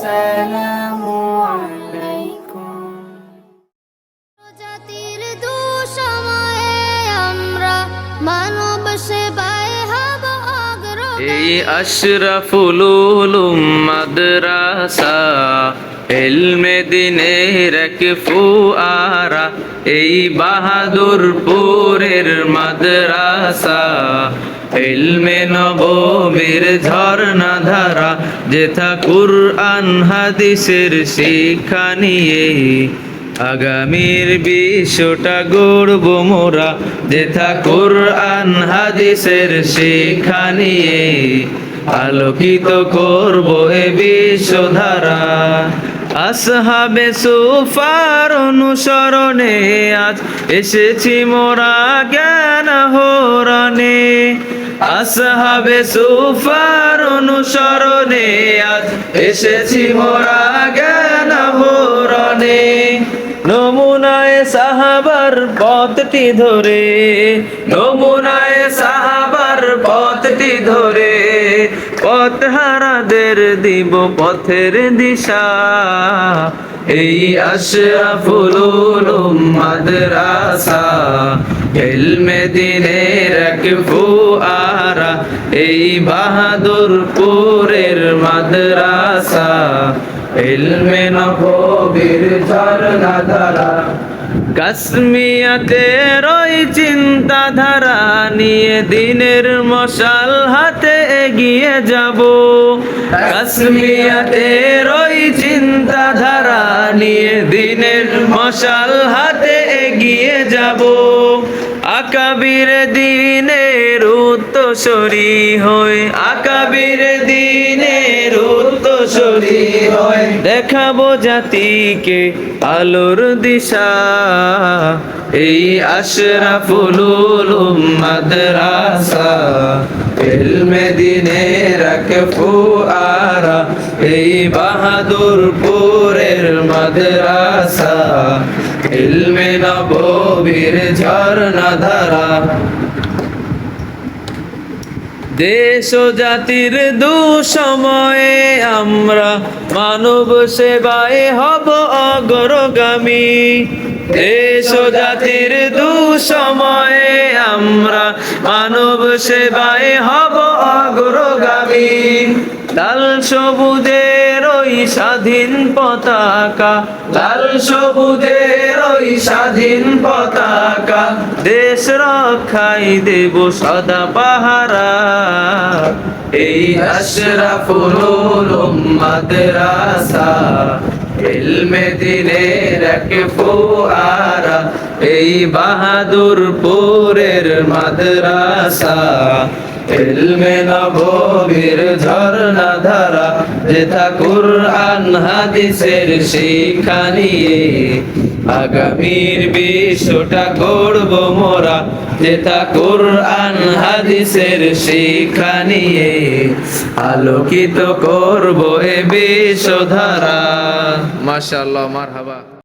আসসালামু আলাইকুম। জাতির দুঃসময়ে আমরা মানব সেবায় হব অগ্রগামী। এই আশরাফুল উলুম মাদ্রাসা এলমে দিনের এক ফুয়ারা এই বাহাদুরপুরের মাদ্রাসা। এলমে নববীর ঝর্ণা ধারা, যেথা কুরআন, হাদিসের শিক্ষা নিয়ে আগামীর বিশ্বটা গড়ব মোরা, যেথা কোরআন, হাদিসের শিক্ষা নিয়ে আলোকিত করব এ বিশ্বধারা। আসহাবে সুফার অনুসরণে আজ এসেছি মোরা জ্ঞান হরণে আসহাবে সুফার অনুসরণে আজ এসেছি মোরা জ্ঞান হরণে নমুনায় সাহাবার পথটি ধরে, নমুনায় সাহাবার পথটি ধরে, পথহারাদের দিব পথের দিশা। এই আশরাফুল উলুম মাদ্রাসা, এলমে দিনের এক ফুয়ারা, এই বাহাদুরপুরের মাদ্রাসা, এলমে নবীর ঝর্ণা ধারা কাশ্মিয়াতে রই চিন্তাধারা, নিয়ে দিনের মশাল হাতে এগিয়ে যাব। কাশ্মিয়াতে রই চিন্তাধারা নিয়ে দিনের মশাল হাতে এগিয়ে যাব। আকাবির দিনের উত্তরি হয়ে আকাবির দিনের উত্তরি হয়ে দেখাবো জাতিকে আলোর দিশা। এই আশরাফুল মাদ্রাসা ইলমে দিনের এক ফুয়ারা এই বাহাদুরপুরের মাদ্রাসা ইলমে নববীর ঝর্ণা ধারা। দেশ জাতির দুসময়ে আমরা মানব সেবায় হব অগ্রগামী দেশ জাতির দুসময়ে আমরা মানব সেবায় হব অগ্রগামী। লাল সবুজের ওই স্বাধীন পতাকা, লাল সবুজের ওই স্বাধীন পতাকা, দেশ রক্ষাই দেব সদা পাহারা। এই আশরাফুল উলুম মাদ্রাসা ইলমে দিনের এক ফুয়ারা, এই বাহাদুরপুরের মাদ্রাসা। ইলমে নববীর ঝর্ণা ধারা, যেথা কুরআন হাদিসের শিক্ষা নিয়ে। আগামীর বিশ্বটা গড়ব মোরা, যেথা কুরআন হাদিসের শিক্ষা নিয়ে। আলোকিত করব এ বিশ্বধারা। মার মারহাবা।